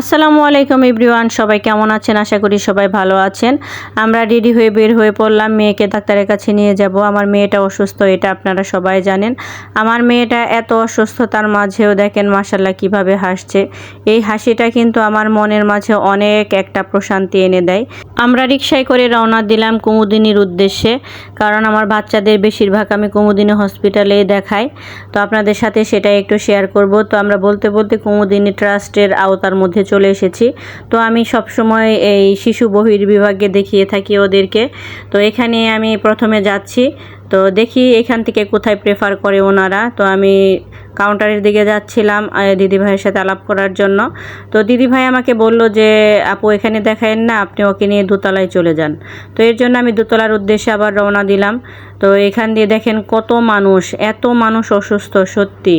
আসসালামু আলাইকুম এভরিওয়ান, সবাই কেমন আছেন? আশা করি সবাই ভালো আছেন। আমরা রেডি হয়ে বের হয়ে পড়লাম, মেয়েকে ডাক্তারের কাছে নিয়ে যাব। আমার মেয়েটা অসুস্থ, এটা আপনারা সবাই জানেন। আমার মেয়েটা এত অসুস্থতার মাঝেও দেখেন মাসাল্লাহ কীভাবে হাসছে। এই হাসিটা কিন্তু আমার মনের মাঝে অনেক একটা প্রশান্তি এনে দেয়। আমরা রিক্সায় করে রওনা দিলাম কুমুদিনীর উদ্দেশ্যে, কারণ আমার বাচ্চাদের বেশিরভাগ আমি কুমুদিনী হসপিটালেই দেখাই। তো আপনাদের সাথে সেটা একটু শেয়ার করব। তো আমরা বলতে বলতে কুমুদিনী ট্রাস্টের আওতার মধ্যে চলে এসেছি। তো আমি সব সময় এই শিশু বহির বিভাগে দেখিয়ে থাকি ওদেরকে। তো এখানে আমি প্রথমে যাচ্ছি। তো দেখি এখান থেকে কোথায় প্রেফার করে ওনারা। তো আমি কাউন্টারের দিকে যাচ্ছিলাম দিদি ভাইয়ের সাথে আলাপ করার জন্য। তো দিদি ভাই আমাকে বলল যে, আপু, এখানে দেখায়েন না, আপনি ওকে নিয়ে দোতলায় চলে যান। তো এর জন্য আমি দোতলার উদ্দেশ্যে আবার রওনা দিলাম। তো এখান দিয়ে দেখেন কত মানুষ, এত মানুষ অসুস্থ, সত্যি।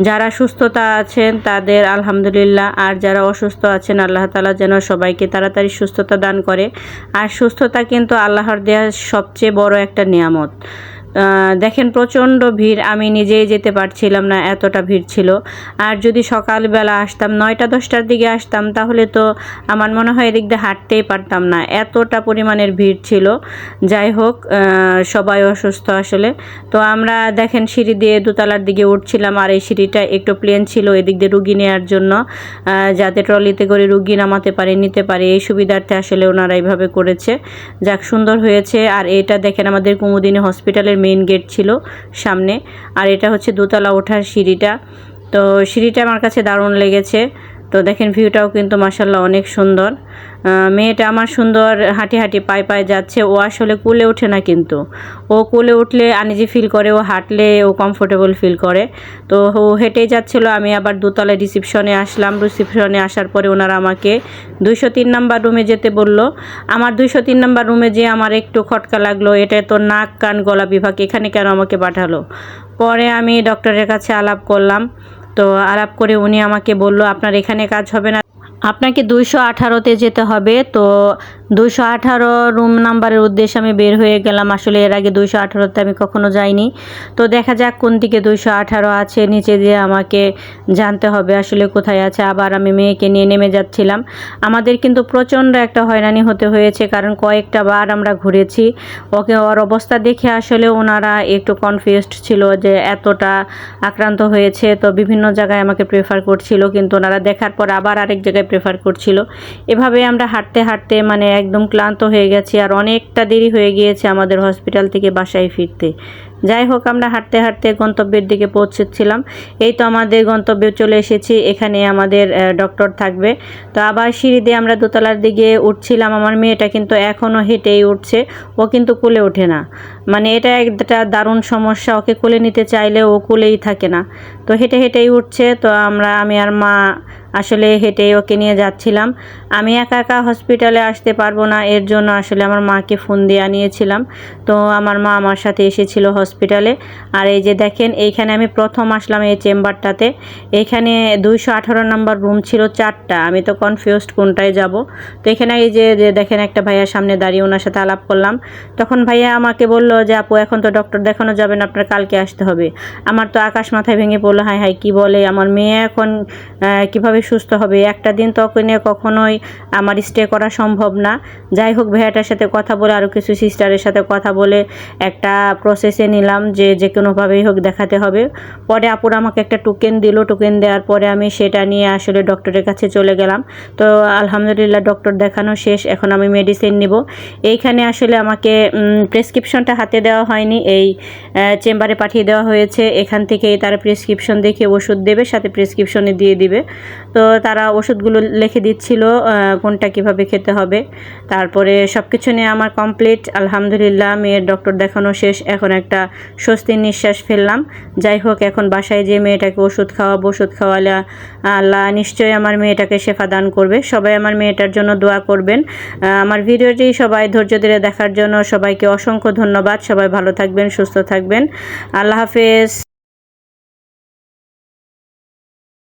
যারা সুস্থতা আছেন তাদের আলহামদুলিল্লাহ, আর যারা অসুস্থ আছেন আল্লাহ তালা যেন সবাইকে তাড়াতাড়ি সুস্থতা দান করে। আর সুস্থতা কিন্তু আল্লাহর দেয়া সবচেয়ে বড় একটা নিয়ামত। দেখেন প্রচণ্ড ভিড়। আমি নিজেই যেতে পারছিলাম না, এতটা ভিড় ছিল। আর যদি সকালবেলা আসতাম, নয়টা, দশটার দিকে আসতাম, তাহলে তো আমার মনে হয় এদিক দিয়ে হাঁটতেই পারতাম না। এতটা পরিমাণের ভিড় ছিল। যাই হোক সবাই অসুস্থ আসলে। তো আমরা দেখেন সিঁড়ি দিয়ে দোতলার দিকে উঠছিলাম, আর এই সিঁড়িটা একটু প্লেন ছিল এদিক দিয়ে রুগী নেওয়ার জন্য। যাতে ট্রলিতে করে রুগী নামাতে পারে, নিতে পারে, এই সুবিধার্থে আসলে ওনারা এইভাবে করেছে। যাক, সুন্দর হয়েছে। আর এটা দেখেন আমাদের কুমুদিনী হসপিটালের মেইন গেট ছিল সামনে। আর এটা হচ্ছে দোতলা ওঠার সিঁড়িটা। তো সিঁড়িটা আমার কাছে দারুণ লেগেছে। তো দেখেন ভিউটাও কিন্তু মাসাল্লাহ অনেক সুন্দর। মেয়েটা আমার সুন্দর হাঁটি হাঁটি পায়ে পায়ে যাচ্ছে, ও আসলে কুলে ওঠে না কিন্তু। ও কুলে উঠলে আনিজি ফিল করে, ও হাঁটলে ও কমফোর্টেবল ফিল করে। তো ও হেঁটেই যাচ্ছিল, আমি আবার দুতলায় রিসিপশনে আসলাম। রিসিপশনে আসার পরে ওনারা আমাকে দুইশো তিন নাম্বার রুমে যেতে বলল। আমার দুইশো তিন নাম্বার রুমে যে আমার একটু খটকা লাগল, এটা তো নাক কান গলা বিভাগ, এখানে কেন আমাকে পাঠালো? পরে আমি ডক্টরের কাছে আলাপ করলাম। তো আলাপ করে উনি আমাকে বলল, আপনার এখানে কাজ হবে না। আপনাকে দুইশো আঠারোতে যেতে হবে, তো দুইশো আঠারো রুম নাম্বারের উদ্দেশ্যে আমি বের হয়ে গেলাম। আসলে এর আগে দুইশো আঠারোতে আমি কখনো যাইনি। তো দেখা যাক কোন দিকে দুইশো আঠারো আছে, নিচে দিয়ে আমাকে জানতে হবে আসলে কোথায় আছে। আবার আমি মেয়েকে নিয়ে নেমে যাচ্ছিলাম। আমাদের কিন্তু প্রচণ্ড একটা হয়রানি হতে হয়েছে, কারণ কয়েকটা বার আমরা ঘুরেছি। ওকে ওর অবস্থা দেখে আসলে ওনারা একটু কনফিউজড ছিল যে এতটা আক্রান্ত হয়েছে। তো বিভিন্ন জায়গায় আমাকে প্রেফার করছিল, কিন্তু ওনারা দেখার পর আবার আরেক জায়গায় প্রেফার করছিল। এভাবে আমরা হাঁটতে হাঁটতে মানে একদম ক্লান্ত হয়ে গেছি আর অনেকটা দেরি হয়ে গিয়েছে আমাদের হসপিটাল থেকে বাসায় ফিরতে। যাই হোক, আমরা হাঁটতে হাঁটতে গন্তব্যের দিকে পৌঁছেছিলাম। এই তো আমাদের গন্তব্যে চলে এসেছি। এখানে আমাদের ডক্টর থাকবে। তো আবার সিঁড়ি দিয়ে আমরা দোতলার দিকে উঠছিলাম। আমার মেয়েটা কিন্তু এখনও হেঁটেই উঠছে। ও কিন্তু কুলে ওঠে না। মানে এটা একটা দারুণ সমস্যা, ওকে কোলে নিতে চাইলে ও কোলেই থাকে না। তো হেঁটে হেঁটেই উঠছে, তো আমরা, আমি আর মা আসলে হেঁটেই ওকে নিয়ে যাচ্ছিলাম। আমি একা একা হসপিটালে আসতে পারব না, এর জন্য আসলে আমার মাকে ফোন দিয়ে আনিয়েছিলাম। তো আমার মা আমার সাথে এসেছিল হসপিটালে আর এই যে দেখেন, এইখানে আমি প্রথম আসলাম এই চেম্বারটাতে। এইখানে দুইশো আঠারো নম্বর রুম ছিল চারটা। আমি তো কনফিউজড কোনটায় যাব। তো এখানে এই যে দেখেন একটা ভাইয়ার সামনে দাঁড়িয়ে ওনার সাথে আলাপ করলাম। তখন ভাইয়া আমাকে বলল যে, আপু, এখন তো ডক্টর দেখানো যাবে না, আপনার কালকে আসতে হবে। আমার তো আকাশ মাথায় ভেঙে পড়ল হাই হাই কী বলে? আমার মেয়ে এখন কীভাবে সুস্থ হবে? একটা দিন তো ওকে নিয়ে কখনোই আমার স্টে করা সম্ভব না। যাই হোক, ভাইয়াটার সাথে কথা বলে আরও কিছু সিস্টারের সাথে কথা বলে একটা প্রসেসে নিলাম যে যে কোনোভাবেই হোক দেখাতে হবে। পরে আপুর আমাকে একটা টোকেন দিল। টোকেন দেওয়ার পরে আমি সেটা নিয়ে আসলে ডক্টরের কাছে চলে গেলাম। তো আলহামদুলিল্লাহ ডক্টর দেখানো শেষ, এখন আমি মেডিসিন নিব। এইখানে আসলে আমাকে প্রেসক্রিপশনটা হাতে দেওয়া হয়নি, এই চেম্বারে পাঠিয়ে দেওয়া হয়েছে। এখান থেকে তারা প্রেসক্রিপশন দেখে ওষুধ দেবে, সাথে প্রেসক্রিপশনে দিয়ে দিবে। তো তারা ওষুধগুলো লিখে দিচ্ছিল কোনটা কীভাবে খেতে হবে। তারপরে সব কিছু নিয়ে আমার কমপ্লিট আলহামদুলিল্লাহ, মেয়ের ডক্টর দেখানো শেষ। এখন একটা স্বস্তির নিঃশ্বাস ফেললাম। যাই হোক, এখন বাসায় যে মেয়েটাকে ওষুধ খাওয়াবো, ওষুধ খাওয়ালে আল্লাহ নিশ্চয়ই আমার মেয়েটাকে শেফা দান করবে। সবাই আমার মেয়েটার জন্য দোয়া করবেন। আমার ভিডিওটি সবাই ধৈর্য ধরে দেখার জন্য সবাইকে অসংখ্য ধন্যবাদ। সবাই ভালো থাকবেন সুস্থ থাকবেন। আল্লাহ হাফেজ।